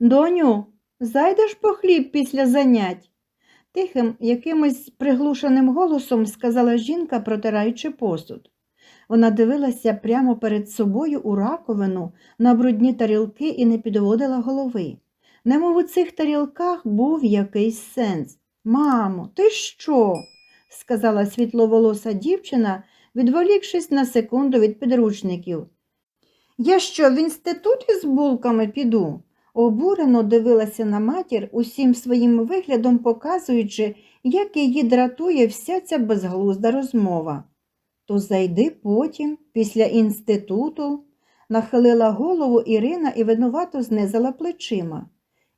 Доню, зайдеш по хліб після занять? Тихим, якимось приглушеним голосом сказала жінка, протираючи посуд. Вона дивилася прямо перед собою у раковину на брудні тарілки і не підводила голови. Немов у цих тарілках був якийсь сенс. Мамо, ти що? сказала світловолоса дівчина, відволікшись на секунду від підручників. Я що, в інститут із булками піду? Обурено дивилася на матір, усім своїм виглядом показуючи, як її дратує вся ця безглузда розмова. То зайди потім, після інституту, нахилила голову Ірина і винувато знизила плечима.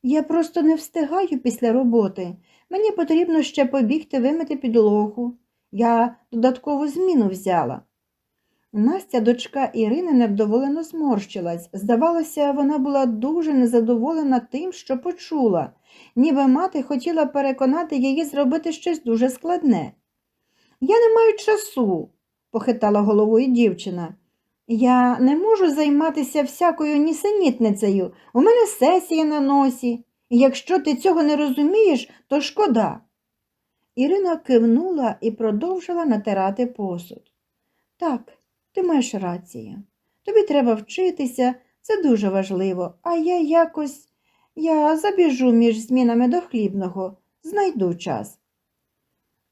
Я просто не встигаю після роботи. Мені потрібно ще побігти вимити підлогу. Я додаткову зміну взяла. Настя, дочка Ірини, невдоволено зморщилась. Здавалося, вона була дуже незадоволена тим, що почула, ніби мати хотіла переконати її зробити щось дуже складне. Я не маю часу, похитала головою дівчина. Я не можу займатися всякою нісенітницею. У мене сесія на носі, якщо ти цього не розумієш, то шкода. Ірина кивнула і продовжила натирати посуд. Так, ти маєш рацію. Тобі треба вчитися, це дуже важливо, а я якось я забіжу між змінами до хлібного, знайду час.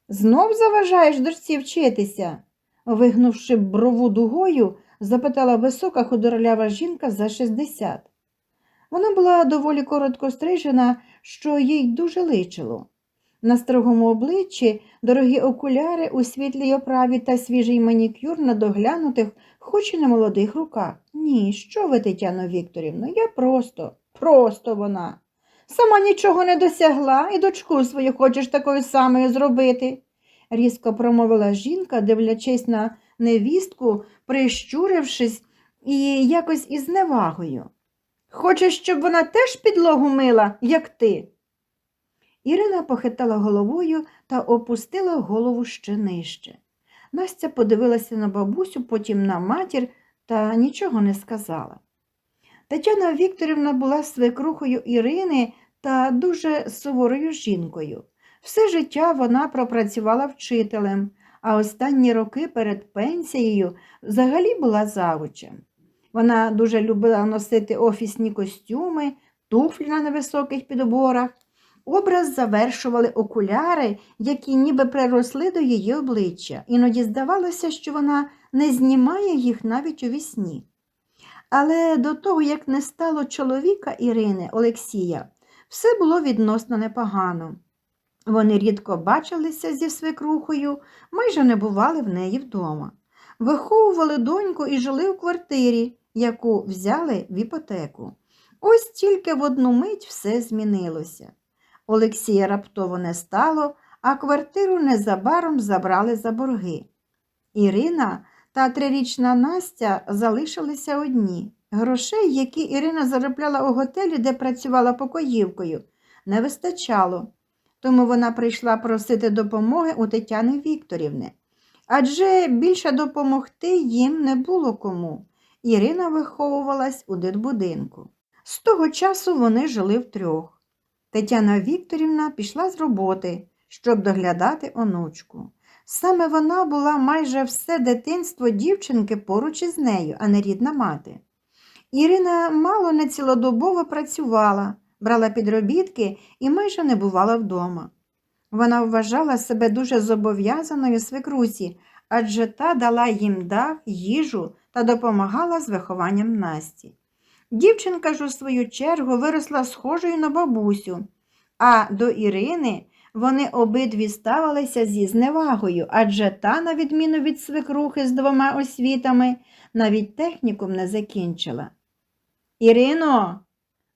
Знов заважаєш дочці вчитися? вигнувши брову дугою, запитала висока худорлява жінка за 60. Вона була доволі коротко стрижена, що їй дуже личило. На строгому обличчі дорогі окуляри у світлій оправі та свіжий манікюр на доглянутих, хоч і не молодих руках. Ні, що ви, Тетяно Вікторівно, я просто, просто вона. Сама нічого не досягла і дочку свою хочеш такою самою зробити, різко промовила жінка, дивлячись на невістку, прищурившись і якось із невагою. Хочеш, щоб вона теж підлогу мила, як ти? Ірина похитала головою та опустила голову ще нижче. Настя подивилася на бабусю, потім на матір та нічого не сказала. Тетяна Вікторівна була свекрухою Ірини та дуже суворою жінкою. Все життя вона пропрацювала вчителем, а останні роки перед пенсією взагалі була завучем. Вона дуже любила носити офісні костюми, туфлі на невисоких підборах. Образ завершували окуляри, які ніби приросли до її обличчя. Іноді здавалося, що вона не знімає їх навіть у вісні. Але до того, як не стало чоловіка Ірини Олексія, все було відносно непогано. Вони рідко бачилися зі свекрухою, майже не бували в неї вдома. Виховували доньку і жили у квартирі, яку взяли в іпотеку. Ось тільки в одну мить все змінилося. Олексія раптово не стало, а квартиру незабаром забрали за борги. Ірина та трирічна Настя залишилися одні. Грошей, які Ірина заробляла у готелі, де працювала покоївкою, не вистачало, тому вона прийшла просити допомоги у Тетяни Вікторівни. Адже більше допомогти їм не було кому. Ірина виховувалась у дитбудинку. З того часу вони жили втрьох. Тетяна Вікторівна пішла з роботи, щоб доглядати онучку. Саме вона була майже все дитинство дівчинки поруч із нею, а не рідна мати. Ірина мало не цілодобово працювала, брала підробітки і майже не бувала вдома. Вона вважала себе дуже зобов'язаною свекрусі, адже та дала їм дах, їжу та допомагала з вихованням Насті. Дівчинка ж у свою чергу виросла схожою на бабусю, а до Ірини вони обидві ставилися зі зневагою, адже та, на відміну від свекрухи з двома освітами, навіть технікум не закінчила. Ірино,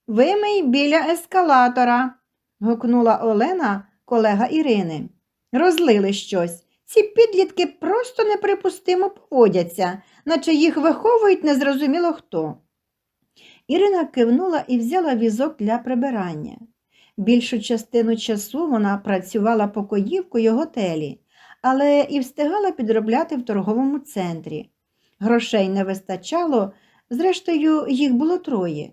вимий біля ескалатора, гукнула Олена, колега Ірини. Розлили щось. Ці підлітки просто неприпустимо поводяться, наче їх виховують незрозуміло хто. Ірина кивнула і взяла візок для прибирання. Більшу частину часу вона працювала покоївкою готелі, але і встигала підробляти в торговому центрі. Грошей не вистачало, зрештою, їх було троє.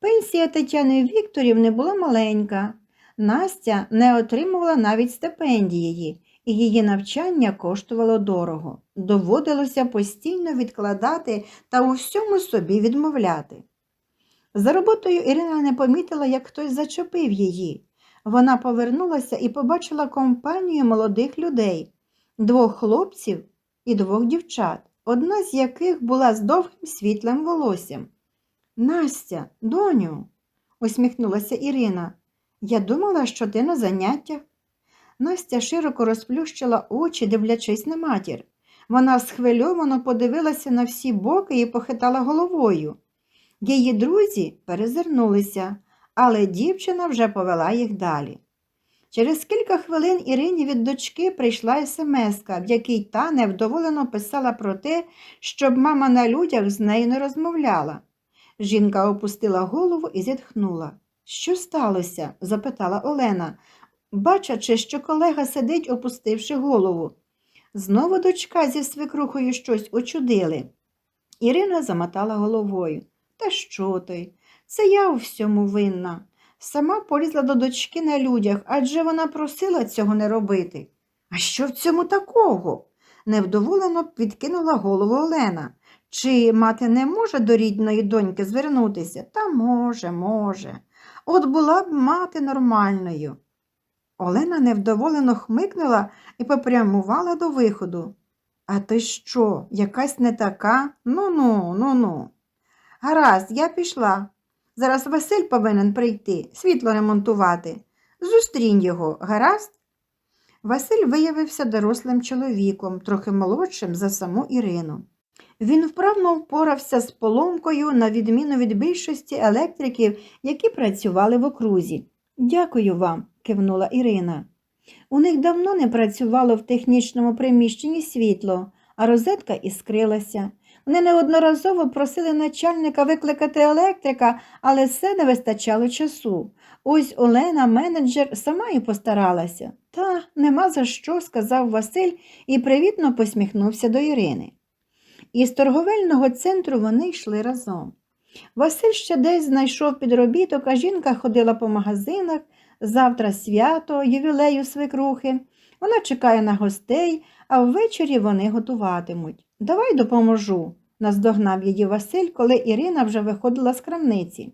Пенсія Тетяни Вікторівни була маленька. Настя не отримувала навіть стипендії, і її навчання коштувало дорого. Доводилося постійно відкладати та у всьому собі відмовляти. За роботою Ірина не помітила, як хтось зачепив її. Вона повернулася і побачила компанію молодих людей, двох хлопців і двох дівчат, одна з яких була з довгим світлим волоссям. Настя, доню, усміхнулася Ірина. Я думала, що ти на заняттях. Настя широко розплющила очі, дивлячись на матір. Вона схвильовано подивилася на всі боки і похитала головою. Її друзі перезирнулися, але дівчина вже повела їх далі. Через кілька хвилин Ірині від дочки прийшла смска, в якій та невдоволено писала про те, щоб мама на людях з нею не розмовляла. Жінка опустила голову і зітхнула. Що сталося? запитала Олена, бачачи, що колега сидить, опустивши голову. Знову дочка зі свекрухою щось очудили. Ірина замотала головою. Та що ти? Це я у всьому винна. Сама полізла до дочки на людях, адже вона просила цього не робити. А що в цьому такого? невдоволено відкинула голову Олена. Чи мати не може до рідної доньки звернутися? Та може, може. От була б мати нормальною. Олена невдоволено хмикнула і попрямувала до виходу. А ти що, якась не така? Ну-ну, ну-ну. Гаразд, я пішла. Зараз Василь повинен прийти, світло ремонтувати. Зустрінь його, гаразд? Василь виявився дорослим чоловіком, трохи молодшим за саму Ірину. Він вправно впорався з поломкою, на відміну від більшості електриків, які працювали в окрузі. Дякую вам, кивнула Ірина. У них давно не працювало в технічному приміщенні світло, а розетка іскрилася. Вони неодноразово просили начальника викликати електрика, але все не вистачало часу. Ось Олена, менеджер, сама і постаралася. Та нема за що, сказав Василь і привітно посміхнувся до Ірини. Із торговельного центру вони йшли разом. Василь ще десь знайшов підробіток, а жінка ходила по магазинах. Завтра свято, ювілею свекрухи. Вона чекає на гостей, а ввечері вони готуватимуть. Давай допоможу, наздогнав її Василь, коли Ірина вже виходила з крамниці.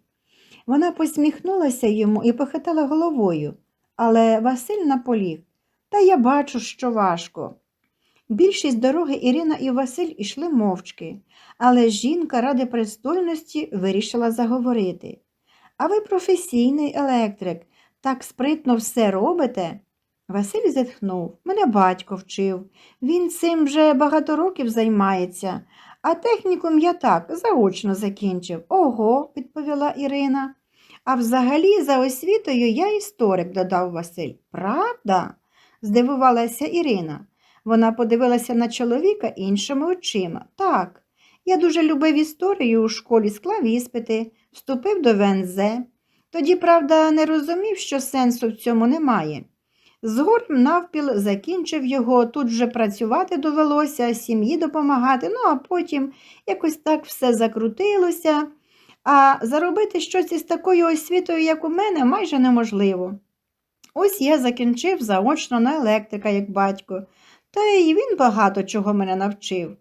Вона посміхнулася йому і похитала головою, але Василь наполіг. Та я бачу, що важко. Більшість дороги Ірина і Василь ішли мовчки, але жінка ради пристойності вирішила заговорити. А ви професійний електрик, так спритно все робите? Василь зітхнув. Мене батько вчив. Він цим вже багато років займається, а технікум я так заочно закінчив. Ого, відповіла Ірина. А взагалі, за освітою я історик, додав Василь. Правда? здивувалася Ірина. Вона подивилася на чоловіка іншими очима. Так, я дуже любив історію у школі, склав іспити, вступив до ВНЗ. Тоді, правда, не розумів, що сенсу в цьому немає. Згодом навпіл закінчив його, тут же працювати довелося, сім'ї допомагати, ну а потім якось так все закрутилося, а заробити щось із такою освітою, як у мене, майже неможливо. Ось я закінчив заочно на електрика, як батько, та й він багато чого мене навчив.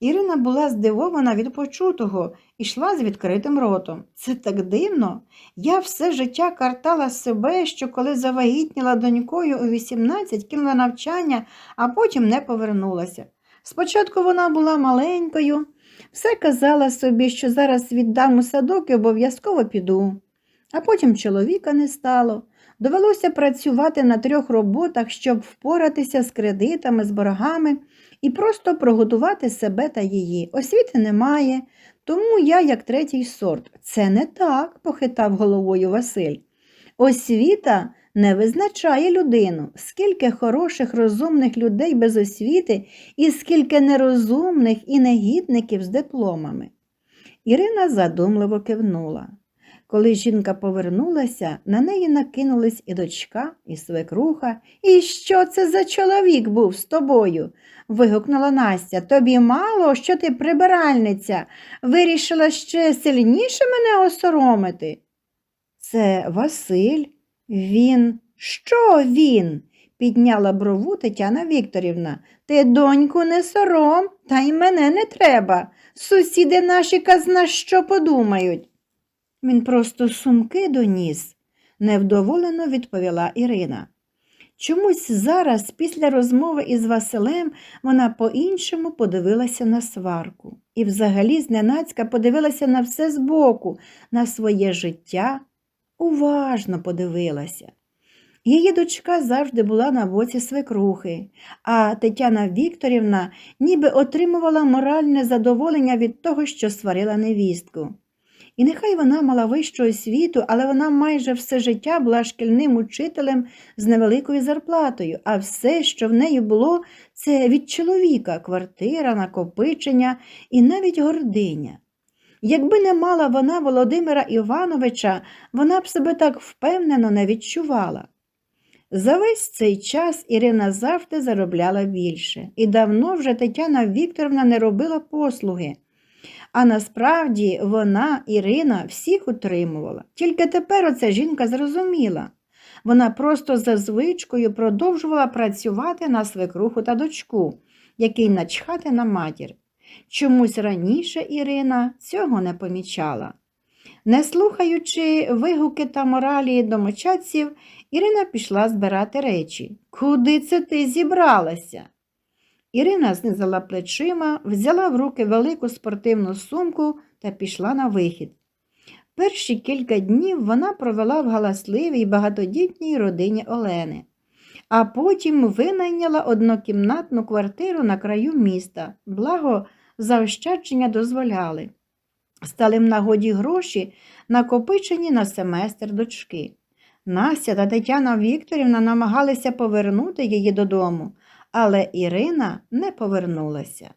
Ірина була здивована від почутого і йшла з відкритим ротом. Це так дивно. Я все життя картала себе, що коли завагітніла донькою у 18, кинула навчання, а потім не повернулася. Спочатку вона була маленькою, все казала собі, що зараз віддам у садок і обов'язково піду. А потім чоловіка не стало. Довелося працювати на трьох роботах, щоб впоратися з кредитами, з боргами і просто прогодувати себе та її. Освіти немає, тому я як третій сорт. Це не так, похитав головою Василь. Освіта не визначає людину, скільки хороших, розумних людей без освіти і скільки нерозумних і негідників з дипломами. Ірина задумливо кивнула. Коли жінка повернулася, на неї накинулись і дочка, і свекруха. І що це за чоловік був з тобою? вигукнула Настя. Тобі мало, що ти прибиральниця. Вирішила ще сильніше мене осоромити. Це Василь. Він. Що він? підняла брову Тетяна Вікторівна. Ти, доньку, не сором, та й мене не треба. Сусіди наші казна що подумають. Він просто сумки доніс, невдоволено відповіла Ірина. Чомусь зараз, після розмови із Василем, вона по-іншому подивилася на сварку і взагалі зненацька подивилася на все збоку, на своє життя, уважно подивилася. Її дочка завжди була на боці свекрухи, а Тетяна Вікторівна ніби отримувала моральне задоволення від того, що сварила невістку. І нехай вона мала вищу освіту, але вона майже все життя була шкільним учителем з невеликою зарплатою, а все, що в неї було, це від чоловіка квартира, накопичення і навіть гординя. Якби не мала вона Володимира Івановича, вона б себе так впевнено не відчувала. За весь цей час Ірина завжди заробляла більше, і давно вже Тетяна Вікторовна не робила послуги. А насправді вона, Ірина, всіх утримувала. Тільки тепер оця жінка зрозуміла. Вона просто за звичкою продовжувала працювати на свекруху та дочку, який начхати на матір. Чомусь раніше Ірина цього не помічала. Не слухаючи вигуки та моралі домочадців, Ірина пішла збирати речі. Куди це ти зібралася? Ірина знизила плечима, взяла в руки велику спортивну сумку та пішла на вихід. Перші кілька днів вона провела в галасливій багатодітній родині Олени, а потім винайняла однокімнатну квартиру на краю міста, благо заощадження дозволяли. Стали в нагоді гроші, накопичені на семестр дочки. Настя та Тетяна Вікторівна намагалися повернути її додому, але Ірина не повернулася.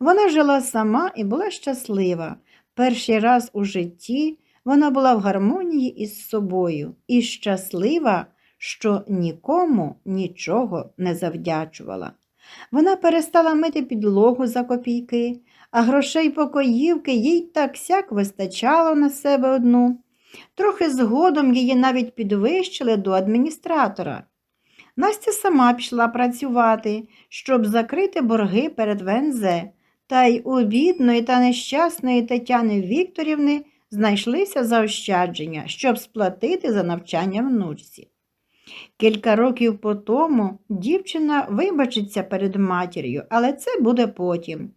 Вона жила сама і була щаслива. Перший раз у житті вона була в гармонії із собою і щаслива, що нікому нічого не завдячувала. Вона перестала мити підлогу за копійки, а грошей покоївки їй так сяк вистачало на себе одну. Трохи згодом її навіть підвищили до адміністратора. Настя сама пішла працювати, щоб закрити борги перед ВНЗ, та й у бідної та нещасної Тетяни Вікторівни знайшлися заощадження, щоб сплатити за навчання внучці. Кілька років по тому дівчина вибачиться перед матір'ю, але це буде потім.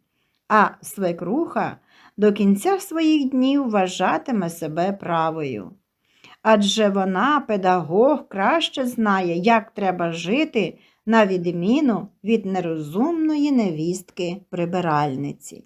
А свекруха до кінця своїх днів вважатиме себе правою. Адже вона, педагог, краще знає, як треба жити, на відміну від нерозумної невістки прибиральниці.